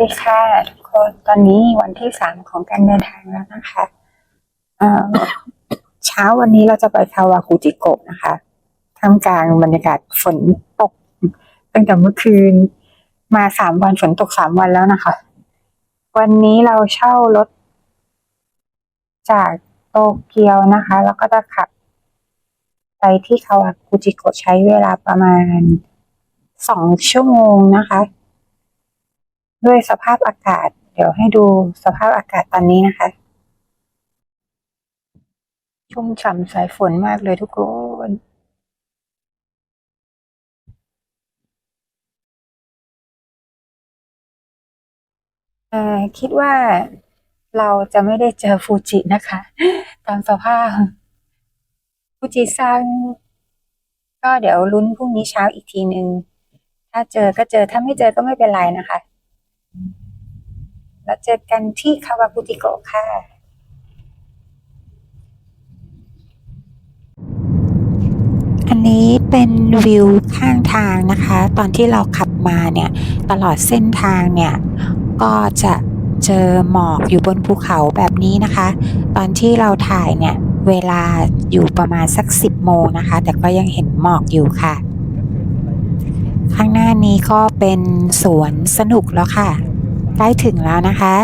ดีค่ะทุกคนตอนนี้วันที่สามของการเดินทางแล้วนะคะเอ่อเช้าวันนี้เราจะไปคาวาคุจิโกะนะคะท่ามกลางบรรยากาศฝนตกตั้งแต่เมื่อคืน มาสามวันฝนตกสามวันแล้วนะคะ วันนี้เราเช่ารถ จากโตเกียวนะคะ แล้วก็จะขับ ไปที่คาวาคุจิโกะใช้เวลาประมาณสองชั่วโมงนะคะ ด้วยสภาพอากาศ เดี๋ยวให้ดูสภาพอากาศตอนนี้นะคะ ชุ่มฉ่ำสายฝนมากเลยทุกคนคิดว่าเราจะไม่ได้เจอฟูจินะคะ ตามสภาพ ฟูจิซังก็เดี๋ยวลุ้นพรุ่งนี้เช้าอีกทีหนึ่งถ้าเจอก็เจอถ้าไม่เจอก็ไม่เป็นไรนะคะ แล้วเจอกันที่คาวากุจิโกะค่ะ อันนี้เป็นวิวข้างทางนะคะ ตอนที่เราขับมาเนี่ย ตลอดเส้นทางเนี่ย ก็จะเจอหมอกอยู่บนภูเขาแบบนี้นะคะ ตอนที่เราถ่ายเนี่ย เวลาอยู่ประมาณสัก 10 โมงนะคะ แต่ก็ยังเห็นหมอกอยู่ค่ะ ข้างหน้านี้ก็เป็นสวนสนุกแล้วค่ะ ใกล้ถึงแล้วนะคะ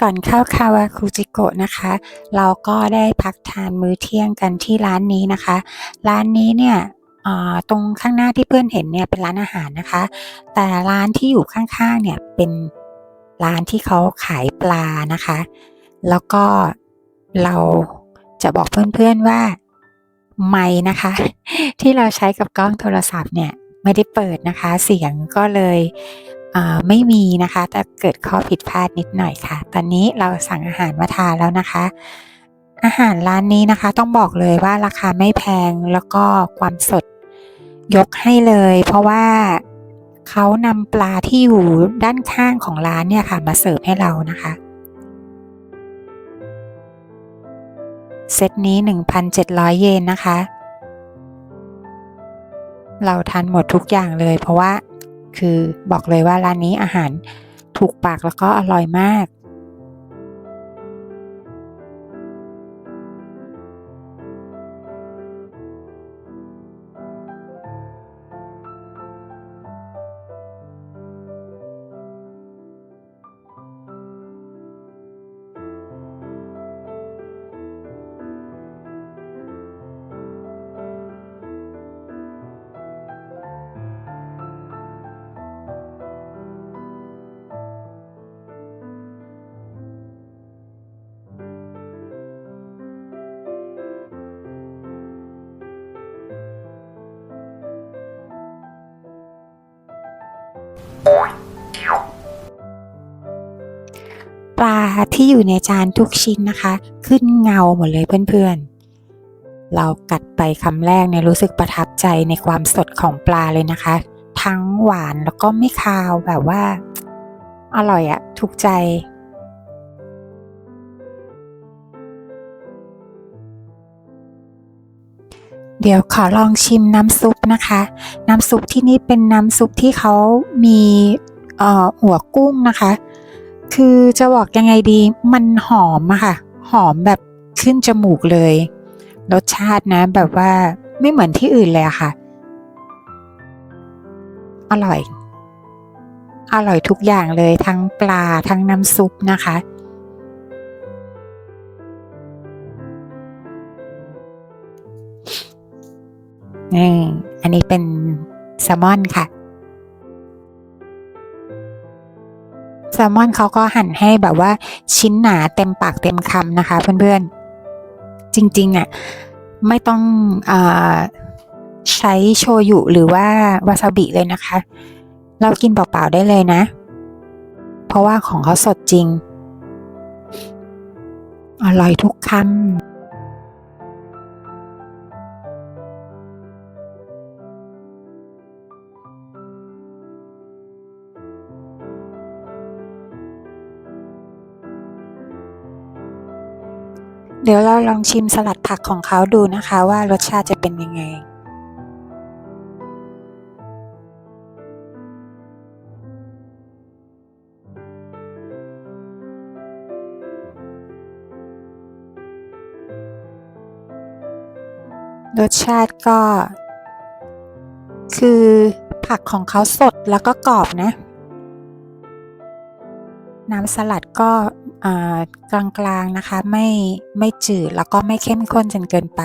ก่อนเข้าคาวาคุจิโกะนะคะ เราก็ได้พักทานมื้อเที่ยงกันที่ร้านนี้นะคะ ร้านนี้เนี่ยตรงข้างหน้าที่เพื่อนเห็นเนี่ยเป็นร้านอาหารนะคะ แต่ร้านที่อยู่ข้างๆเนี่ยเป็นร้านที่เขาขายปลานะคะ แล้วก็เราจะบอกเพื่อนๆว่าไม้นะคะ ที่เราใช้กับกล้องโทรศัพท์เนี่ย ไม่ได้เปิดนะคะ เสียงก็เลยไม่มีนะคะ แต่เกิดข้อผิดพลาดนิดหน่อยค่ะ ตอนนี้เราสั่งอาหารมาทานแล้วนะคะ อาหารร้านนี้นะคะ ต้องบอกเลยว่าราคาไม่แพงแล้วก็ความสดยกให้เลย เพราะว่าเขานำปลาที่อยู่ด้านข้างของร้านเนี่ยค่ะ มาเสิร์ฟให้เรานะคะเซตนี้ 1,700 เยนนะคะ เราทานหมดทุกอย่างเลย เพราะว่าคือบอกเลยว่าร้านนี้อาหารถูกปากแล้วก็อร่อยมากาที่อยู่ในจานทุกชิ้นนะคะ ขึ้นเงาหมดเลยเพื่อนๆ เรากัดไปคำแรกเนี่ยรู้สึกประทับใจในความสดของปลาเลยนะคะ ทั้งหวานแล้วก็ไม่คาวแบบว่า อร่อยอะถูกใจเดี๋ยวขอลองชิมน้ำซุปนะคะ น้ำซุปที่นี่เป็นน้ำซุปที่เขามีอ่อหัวกุ้งนะคะ คือจะบอกยังไงดี มันหอมอะค่ะ หอมแบบขึ้นจมูกเลย รสชาตินะแบบว่าไม่เหมือนที่อื่นเลยค่ะ อร่อย อร่อยทุกอย่างเลยทั้งปลาทั้งน้ำซุปนะคะ นี่อันนี้เป็นแซลมอนค่ะ แซลมอนเขาก็หั่นให้แบบว่าชิ้นหนาเต็มปากเต็มคำนะคะ เพื่อนๆ จริงๆอะไม่ต้องอใช้โชยุหรือว่าวาซาบิเลยนะคะ เรากินเปล่าๆได้เลยนะ เพราะว่าของเขาสดจริง อร่อยทุกคำ ลองชิมสลัดผักของเขาดูนะคะว่ารสชาติจะเป็นยังไงรสชาติก็ คือผักของเขาสดแล้วก็กรอบนะ น้ำสลัดก็ กลางๆนะคะไม่ไม่จืดแล้วก็ไม่เข้มข้นจนเกินไป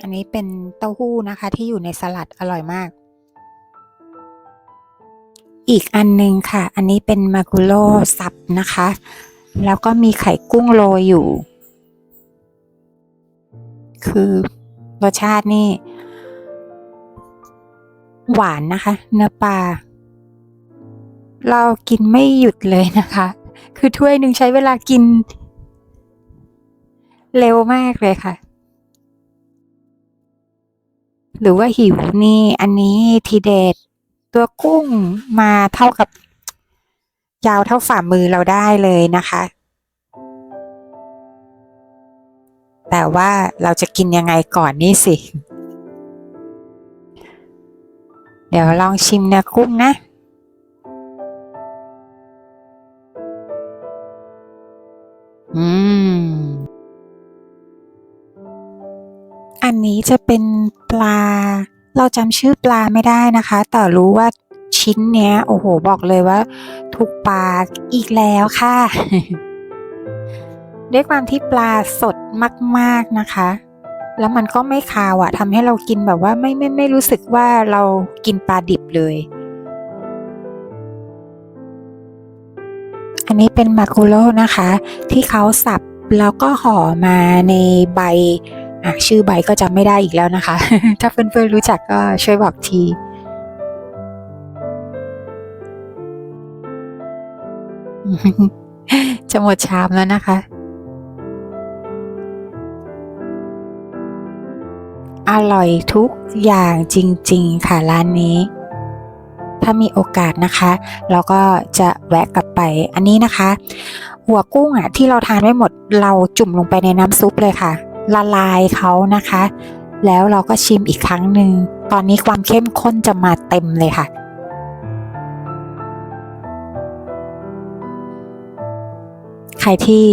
อันนี้เป็นเต้าหู้นะคะที่อยู่ในสลัดอร่อยมาก อีกอันหนึงค่ะ อันนี้เป็นมากุโร่สับนะคะ แล้วก็มีไข่กุ้งโรยอยู่ คือรสชาตินี่ หวานนะคะ เนื้อปลา เรากินไม่หยุดเลยนะคะ คือถ้วยหนึ่งใช้เวลากิน เร็วมากเลยค่ะ หรือว่าหิวนี่อันนี้ทีเด็ดตัวกุ้งมาเท่ากับ ยาวเท่าฝ่ามือเราได้เลยนะคะ แต่ว่าเราจะกินยังไงก่อนนี่สิ เดี๋ยวลองชิมเนื้อกุ้งนะ อืม อันนี้จะเป็นปลา เราจำชื่อปลาไม่ได้นะคะ แต่รู้ว่าชิ้นเนี้ย โอ้โห บอกเลยว่า ถูกปากอีกแล้วค่ะ ด้วยความที่ปลาสด มาก ๆนะคะ แล้วมันก็ไม่คาวอะทำให้เรากินแบบว่าไม่ไม่ไม่รู้สึกว่าเรากินปลาดิบเลย อันนี้เป็นมาคุโร่นะคะ ที่เขาสับแล้วก็ห่อมาในใบอะชื่อใบก็จำไม่ได้อีกแล้วนะคะ ถ้าเพื่อนๆรู้จักก็ช่วยบอกทีจะหมดชามแล้วนะคะ อร่อยทุกอย่างจริง ๆ ค่ะร้านนี้ ถ้ามีโอกาสนะคะ เราก็จะแวะกลับไปอันนี้นะคะ หัวกุ้งอะที่เราทานไม่หมดเราจุ่มลงไปในน้ำซุปเลยค่ะ ละลายเขานะคะ แล้วเราก็ชิมอีกครั้งหนึ่งตอนนี้ความเข้มข้นจะมาเต็มเลยค่ะใครที่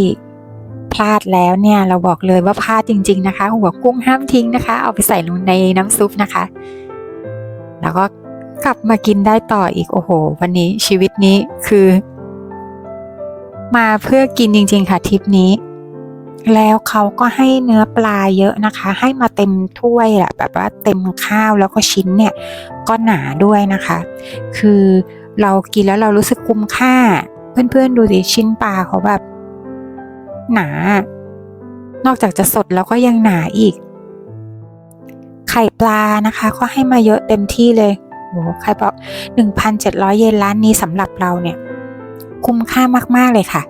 พลาดแล้วเนี่ยเราบอกเลยว่าพลาดจริง ๆนะคะ หัวกุ้งห้ามทิ้งนะคะ เอาไปใส่ลงในน้ำซุปนะคะ แล้วก็กลับมากินได้ต่ออีกโอ้โห วันนี้ชีวิตนี้คือ มาเพื่อกินจริง ๆ ค่ะทริปนี้ แล้วเขาก็ให้เนื้อปลาเยอะนะคะ ให้มาเต็มถ้วยอะแบบว่าเต็มข้าวแล้วก็ชิ้นเนี่ย ก็หนาด้วยนะคะ คือเรากินแล้วเรารู้สึกคุ้มค่า เพื่อนๆดูสิชิ้นปลาเขาแบบ หนา นอกจากจะสดแล้วก็ยังหนาอีก ไข่ปลานะคะก็ให้มาเยอะเต็มที่เลยโอ้ใครบอก 1,700 เยนร้านนี้สำหรับเราเนี่ย คุ้มค่ามาก ๆ เลยค่ะ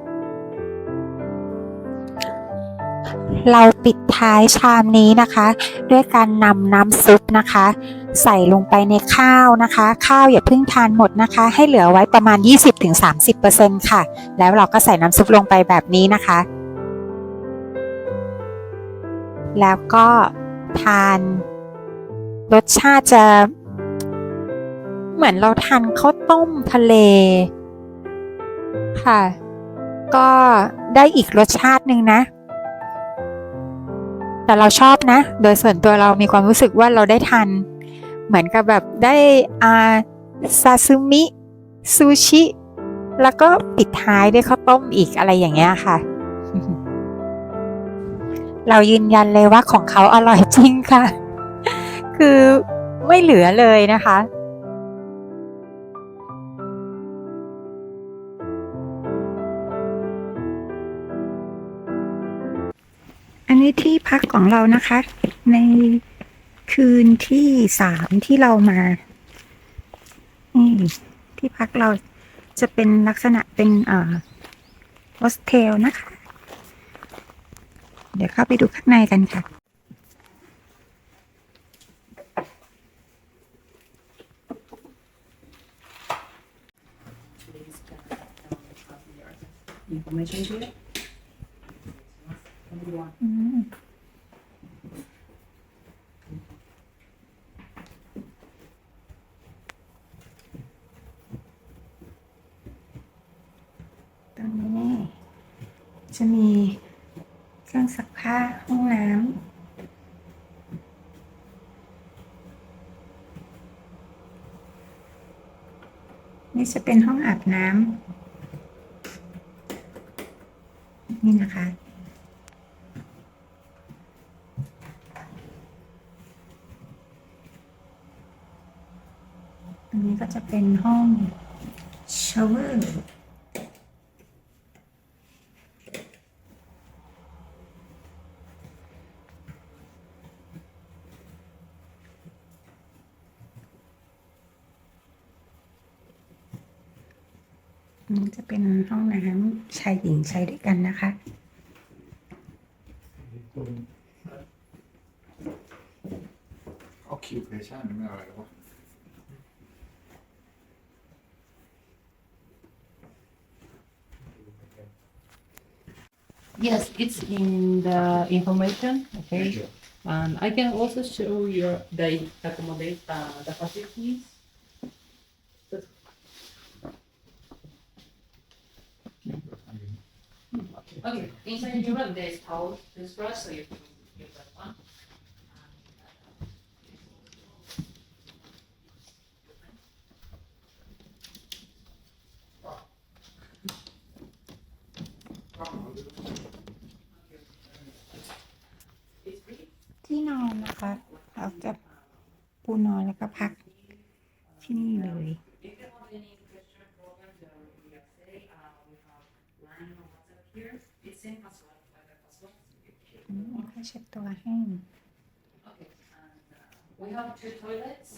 เราปิดท้ายชามนี้นะคะ ด้วยการนำน้ำซุปนะคะ ใส่ลงไปในข้าวนะคะ ข้าวอย่าเพิ่งทานหมดนะคะ ให้เหลือไว้ประมาณ 20-30%ค่ะ แล้วเราก็ใส่น้ำซุปลงไปแบบนี้นะคะ แล้วก็ทานรสชาติจะ เหมือนเราทานข้าวต้มทะเล ค่ะ ก็ได้อีกรสชาติหนึ่งนะ แต่เราชอบนะ โดยส่วนตัวเรามีความรู้สึกว่าเราได้ทานเหมือนกับแบบได้อาซาซึมิซูชิ แล้วก็ปิดท้ายด้วยข้าวต้มอีกอะไรอย่างเงี้ยค่ะ เรายืนยันเลยว่าของเขาอร่อยจริงค่ะ คือไม่เหลือเลยนะคะ อันนี้ที่พักของเรานะคะ ในคืนที่สามที่เรามา นี่ที่พักเราจะเป็นลักษณะเป็นอ่อโฮสเทลนะคะ เดี๋ยวเข้าไปดูข้างในกันค่ะ information จะมี เครื่องซักผ้าห้องน้ำ นี่จะเป็นห้องอาบน้ำ นี่นะคะ อันนี้ก็จะเป็นห้องชาวเวอร์ อันนี้ จะเป็นห้องน้ำชายหญิงใช้ด้วยกันนะคะ occupation ไม่อะไรหรอวะ Yes, it's in the information, okay? And I can also show you the accommodate uh, the facilities. Okay, Inside you. Room, there is there's towel, there's brush, so you ค่อยเช็ดตัวให้ Okay, and uh, we have two toilets.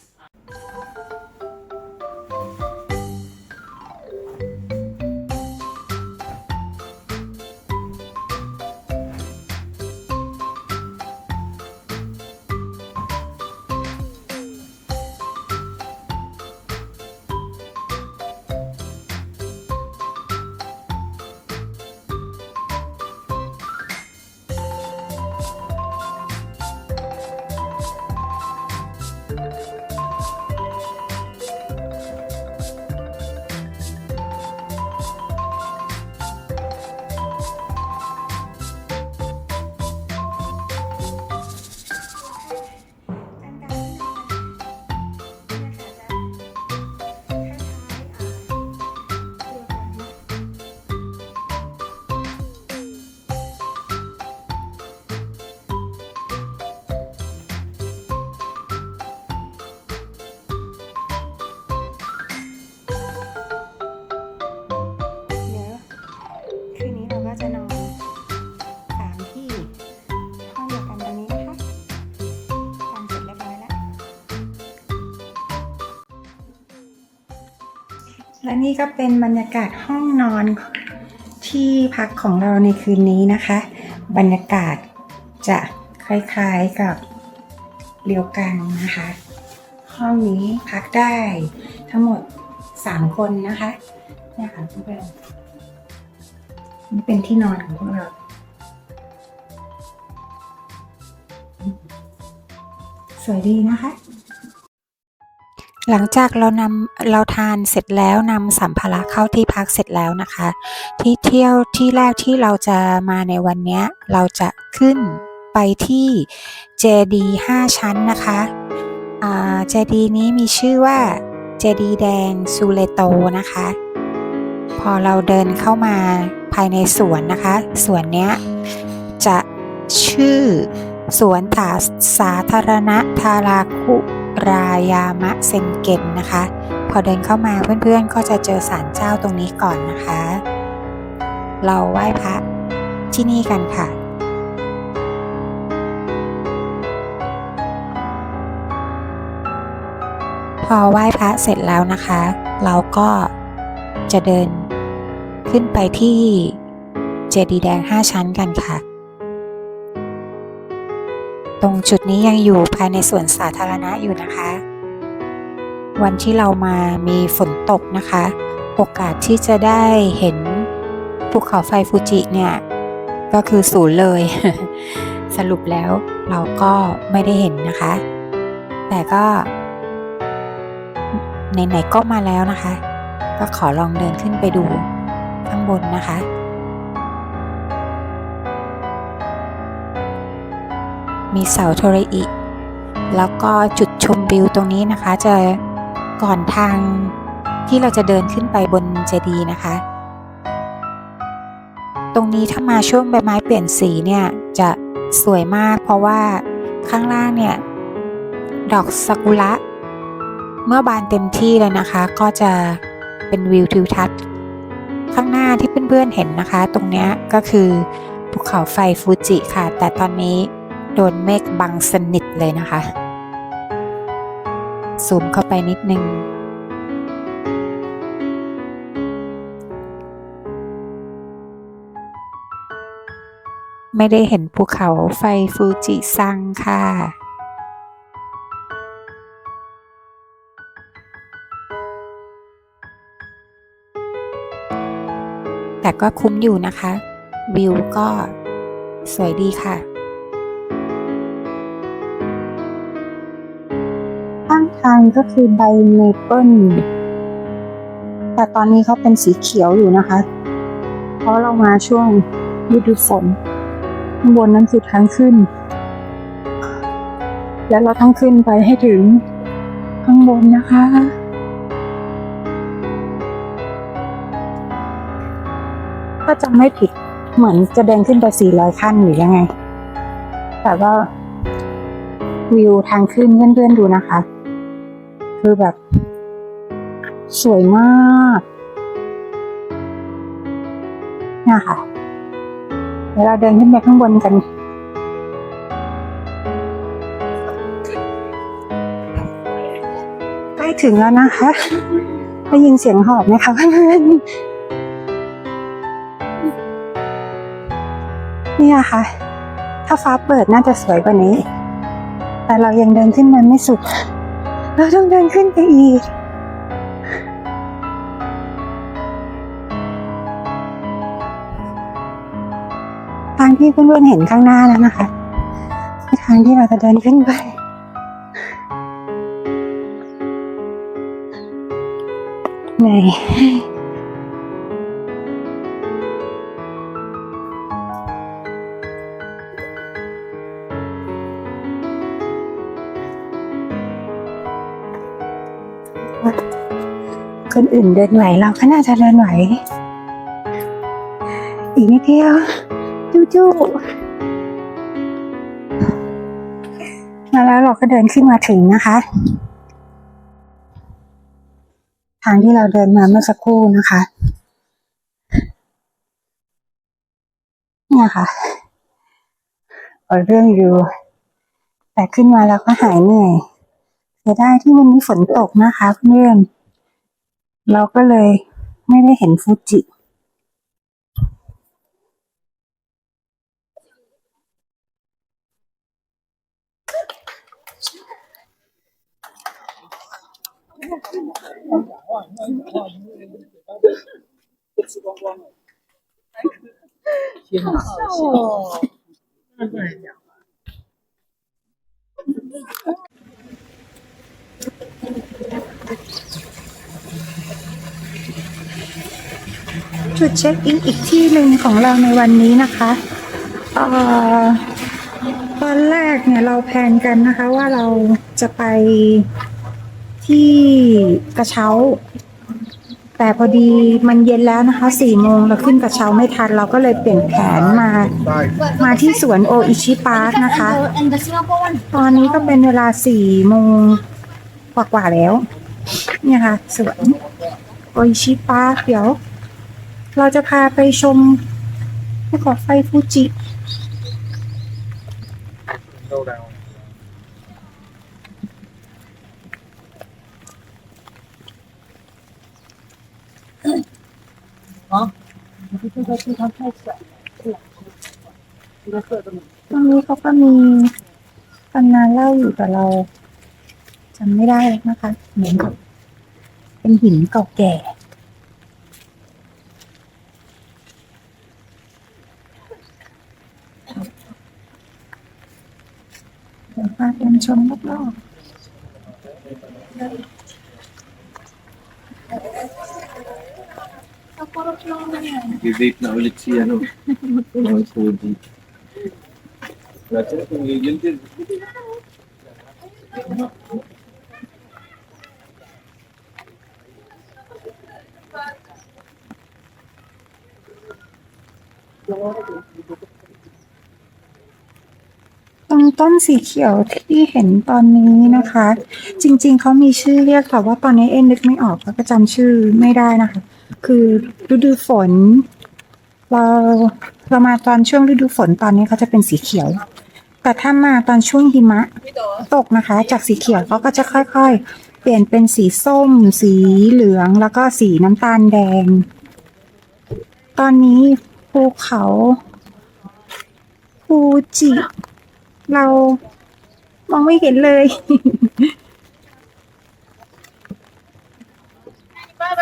และนี่ก็เป็นบรรยากาศห้องนอนที่พักของเราในคืนนี้นะคะ บรรยากาศจะคล้ายๆกับเรียวกังนะคะ ห้องนี้พักได้ทั้งหมด 3 คนนะคะเนี่ยค่ะเพื่อนนี่เป็นที่นอนของพวกเรา สวยดีนะคะ หลังจากเรานำเราทานเสร็จแล้วนำสัมภาระเข้าที่พักเสร็จแล้วนะคะ ที่เที่ยวที่แรกที่เราจะมาในวันนี้เราจะขึ้นไปที่เจดี5ชั้นนะคะเจดีนี้มีชื่อว่าเจดีแดงซูเลโตนะคะ พอเราเดินเข้ามาภายในสวนนะคะ สวนเนี้ยจะชื่อสวนถาสาธารณะทาราคุ รายามะเซนเกนนะคะ พอเดินเข้ามาเพื่อนๆก็จะเจอศาลเจ้าตรงนี้ก่อนนะคะ เราไหว้พระที่นี่กันค่ะพอไหว้พระเสร็จแล้วนะคะ เราก็จะเดินขึ้นไปที่เจดีย์แดง 5 ชั้นกันค่ะ ตรงจุดนี้ยังอยู่ภายในสวนสาธารณะอยู่นะคะ วันที่เรามามีฝนตกนะคะ โอกาสที่จะได้เห็นภูเขาไฟฟูจิเนี่ย ก็คือศูนย์เลย สรุปแล้วเราก็ไม่ได้เห็นนะคะ แต่ก็ไหนๆก็มาแล้วนะคะ ก็ขอลองเดินขึ้นไปดูข้างบบนนะคะ มีเสาโทรอิ แล้วก็จุดชมวิวตรงนี้นะคะจะก่อนทางที่เราจะเดินขึ้นไปบนเจดีย์นะคะ ตรงนี้ถ้ามาช่วงใบไม้เปลี่ยนสีเนี่ยจะสวยมาก เพราะว่าข้างล่างเนี่ยดอกซากุระเมื่อบานเต็มที่เลยนะคะ ก็จะเป็นวิวทิวทัศน์ข้างหน้าที่เพื่อนๆเห็นนะคะ ตรงนี้ก็คือภูเขาไฟฟูจิค่ะ แต่ตอนนี้ โดนเมฆบังสนิทเลยนะคะ ซูมเข้าไปนิดนึง ไม่ได้เห็นภูเขาไฟฟูจิซังค่ะแต่ก็คุ้มอยู่นะคะ วิวก็สวยดีค่ะ ข้างก็คือใบเมเปิลแต่ตอนนี้เขาเป็นสีเขียวอยู่นะคะ เพราะเรามาช่วงฤดูฝนข้างบนนั้นคือทางขึ้น แล้วเราต้องขึ้นไปให้ถึงข้างบนนะคะถ้าจำไม่ผิดเหมือนจะเดินขึ้นไป 400 ขั้นหรือยังไง แต่ว่าวิวทางขึ้นเพื่อนๆดูนะคะ คือแบบ สวยมากเนี่ยค่ะเดี๋ยวเราเดินขึ้นไปข้างบนกันใกล้ถึงแล้วนะคะได้ยินเสียงหอบไหมคะเพื่อนเนี่ยค่ะ ถ้าฟ้าเปิดน่าจะสวยกว่านี้ แต่เรายังเดินขึ้นมาไม่สุด เราต้องเดินขึ้นไปอีก ทางที่เพื่อนๆเห็นข้างหน้าแล้วนะคะคือทางที่เราจะเดินขึ้นไปเหนื่อย คนอื่นเดินไหวเราก็น่าจะเดินไหว อีกนิดเดียวจู้ๆมาแล้วเราก็เดินขึ้นมาถึงนะคะ ทางที่เราเดินมาเมื่อสักครู่นะคะ เนี่ยค่ะเอาเรื่องอยู่ แต่ขึ้นมาแล้วก็หายเหนื่อยเสียดายที่วันนี้ฝนตกนะคะเพื่อน เราก็เลยไม่ได้เห็นฟูจิ จุดเช็คอินอีกที่หนึ่งของเราในวันนี้นะคะออตอนแรกเนี่ยเราแพนกันนะคะว่าเราจะไปที่กระเช้า แต่พอดีมันเย็นแล้วนะคะสี่โมงเราขึ้นกระเช้าไม่ทัน เราก็เลยเปลี่ยนแผนมา มาที่สวนโออิชิพาร์คนะคะ ตอนนี้ก็เป็นเวลาสี่โมงกว่าๆแล้ว เนี่ยค่ะสวนโออิชิปาร์คเดี๋ยว เราจะพาไปชมภูเขาไฟฟูจิตรงนี้เขาก็มีตำนานเล่าอยู่แต่เราจำไม่ได้นะคะ เหมือนกับเป็นหินเก่าแก่ เดี๋ยวพาเดินชมรอบๆ Bibig na ulit si ano. Mga Fuji. Dati tumigil din. .ตรง ต้นสีเขียวที่เห็นตอนนี้นะคะ จริงๆเขามีชื่อเรียกแต่ว่าตอนนี้เอ็นนึกไม่ออกแล้วก็จำชื่อไม่ได้นะคะ คือฤดูฝน เราเรามาตอนช่วงฤดูฝนตอนนี้เขาจะเป็นสีเขียว แต่ถ้ามาตอนช่วงหิมะตกนะคะ จากสีเขียวเขาก็จะค่อยๆ เปลี่ยนเป็นสีส้ม สีเหลืองแล้วก็สีน้ำตาลแดง ตอนนี้ภูเขาฟูจิ เรามองไม่เห็นเลย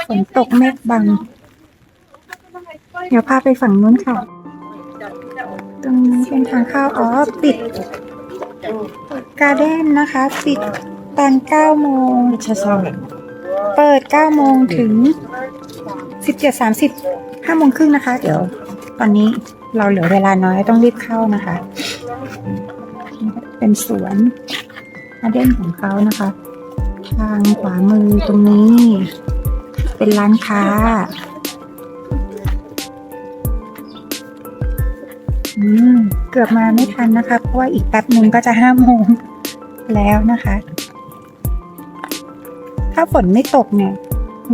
ฝนตกเมฆบัง เดี๋ยวพาไปฝั่งนู้นค่ะ ตรงนี้เป็นทางเข้าอ๋อปิดการ์เด้นนะคะ ปิดตอน9โมง เปิด9โมงถึง 17.30 5โมงครึ่งนะคะ เดี๋ยว ตอนนี้เราเหลือเวลาน้อยต้องรีบเข้านะคะ เป็นสวนกาเด้นของเขานะคะ ทางขวามือตรงนี้ เป็นร้านค้าอืมเกือบมาไม่ทันนะคะ เพราะว่าอีกแป๊บหนึ่งก็จะห้าโมงแล้วนะคะ ถ้าฝนไม่ตกเนี่ย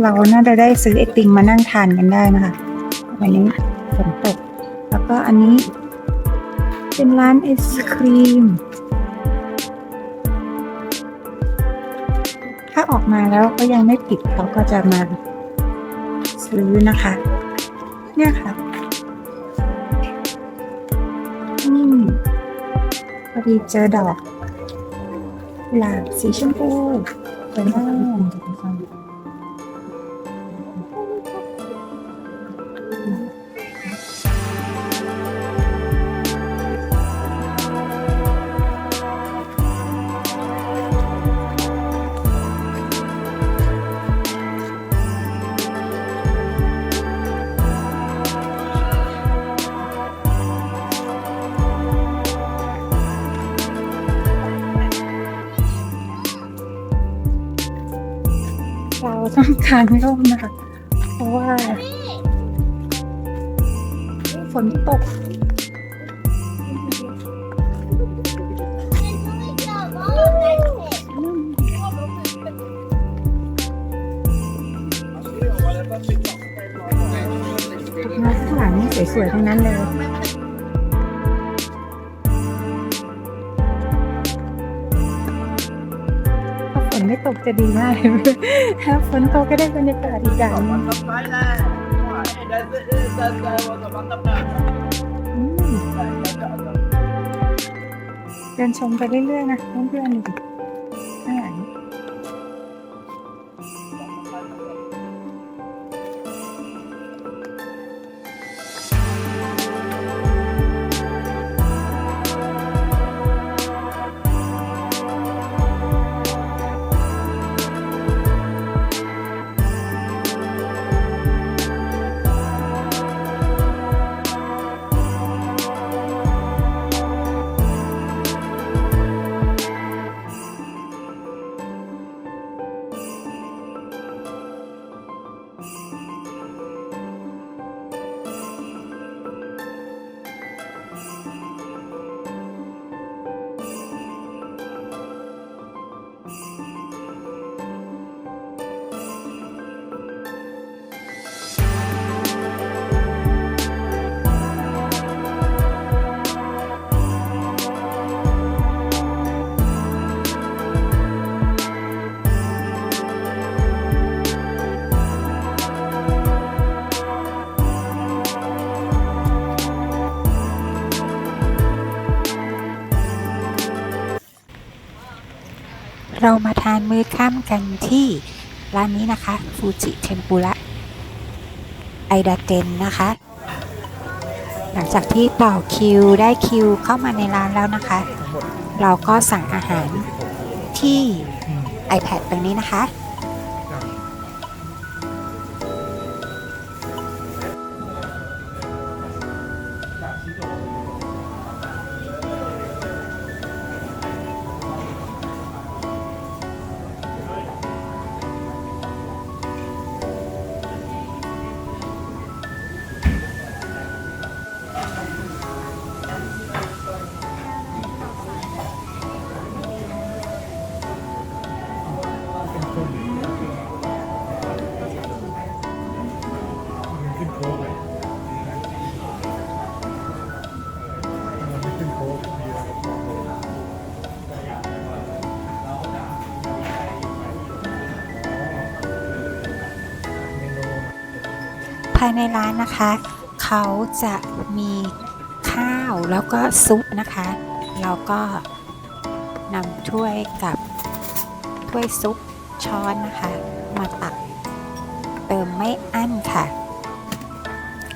เราน่าจะได้ซื้อไอติมมานั่งทานกันได้นะคะ วันนี้ฝนตก แล้วก็อันนี้ เป็นร้านไอศครีม ออกมาแล้วก็ยังไม่ปิดเขาก็จะมาซื้อนะคะ เนี่ยค่ะนี่พอดีเจอดอกกุหลาบสีชมพูสวยมาก ต้องกางร่มนะคะ เพราะว่า ฝนตกมาข้างหลังนี่สวยๆทั้งนั้นเลย ตกจะดีมากเลยถ้าฝนตกก็ได้บรรยากาศอีกอย่างนึงเดินชมไปเรื่อยๆนะเพื่อนๆานมื้อค่ำกันที่ร้านนี้นะคะฟูจิเทมปุระไอดาเตนนะคะ หลังจากที่ต่อคิวได้คิวเข้ามาในร้านแล้วนะคะ เราก็สั่งอาหารที่ iPad ตรงนี้นะคะ ในร้านนะคะ เขาจะมีข้าวแล้วก็ซุปนะคะ เราก็นำถ้วยกับถ้วยซุปช้อนนะคะ มาตักเติมไม่อั้นค่ะ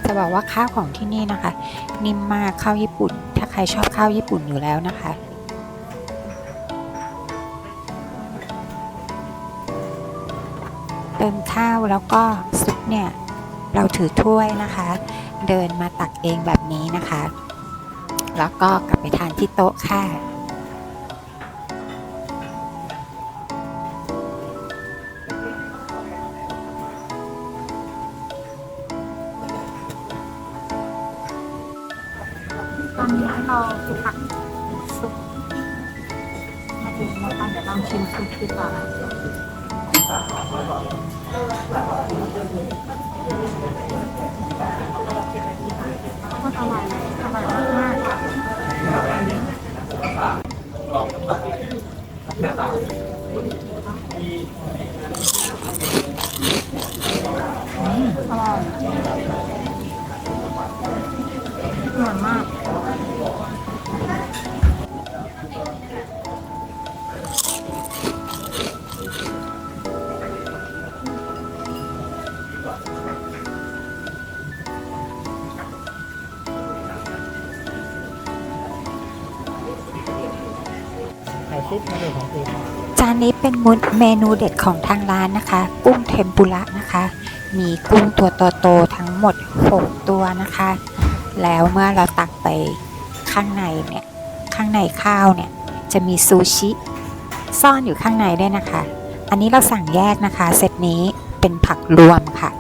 จะบอกว่าข้าวของที่นี่นะคะ นิ่มมากข้าวญี่ปุ่น ถ้าใครชอบข้าวญี่ปุ่นอยู่แล้วนะคะเติมข้าวแล้วก็ซุปเนี่ย เราถือถ้วยนะคะ เดินมาตักเองแบบนี้นะคะ แล้วก็กลับไปทานที่โต๊ะค่ะ นี้เป็นมุเมนูเด็ดของทางร้านนะคะ กุ้งเทมปุระนะคะ มีกุ้งตัวโตๆทั้งหมด 6 ตัวนะคะ แล้วเมื่อเราตักไปข้างในเนี่ยข้างในข้าวเนี่ยจะมีซูชิซ่อนอยู่ข้างในด้วยนะคะ อันนี้เราสั่งแยกนะคะ เซตนี้เป็นผักรวมค่ะ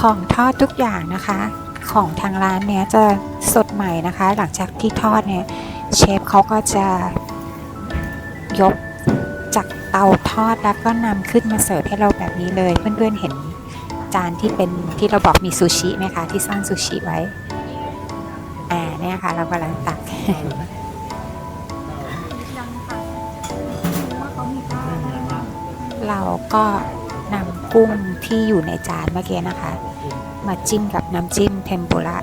ของทอดทุกอย่างนะคะ ของทางร้านเนี้ยจะสดใหม่นะคะ หลังจากที่ทอดเนี่ยเชฟเขาก็จะยก เตาทอดแล้วก็นำขึ้นมาเสิร์ฟให้เราแบบนี้เลย เพื่อนๆเห็นจานที่เป็นที่เราบอกมีซูชิไหมคะที่ซ่อนซูชิไว้อ่าเนี่ยค่ะ เรากำลังตักเราก็นำกุ้งที่อยู่ในจานเมื่อกี้นะคะ มาจิ้มกับน้ำจิ้มเทมปุระ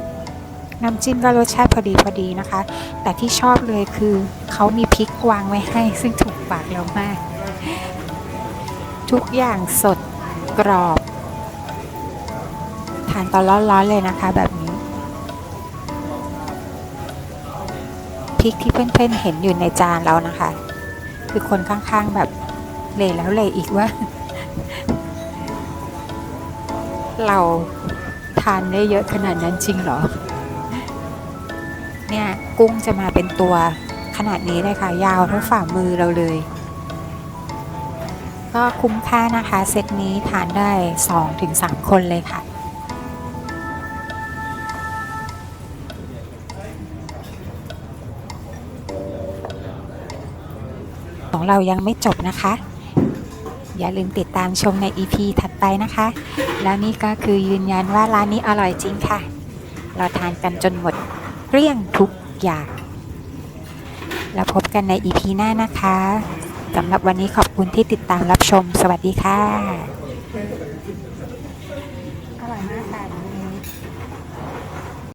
น้ำจิ้มก็รสชาติพอดีพอดีนะคะ แต่ที่ชอบเลยคือเขามีพริกวางไว้ให้ซึ่งถูกปากเรามาก ทุกอย่างสดกรอบ ทานตอนร้อนๆเลยนะคะแบบนี้พริกที่เพื่อนๆเห็นอยู่ในจานเรานะคะ คือคนข้างๆแบบเลแล้วเลอีกว่า เราทานได้เยอะขนาดนั้นจริงเหรอ เนี่ยกุ้งจะมาเป็นตัวขนาดนี้เลยค่ะ ยาวเท่าฝ่ามือเราเลย ก็คุ้มค่านะคะเซตนี้ทานได้ 2-3 คนเลยค่ะของเรายังไม่จบนะคะ อย่าลืมติดตามชมใน EP ถัดไปนะคะ แล้วนี่ก็คือยืนยันว่าร้านนี้อร่อยจริงค่ะ เราทานกันจนหมดเกลี้ยงทุกอย่าง แล้วพบกันใน EP หน้านะคะ สำหรับวันนี้ขอบคุณที่ติดตามรับชม สวัสดีค่ะ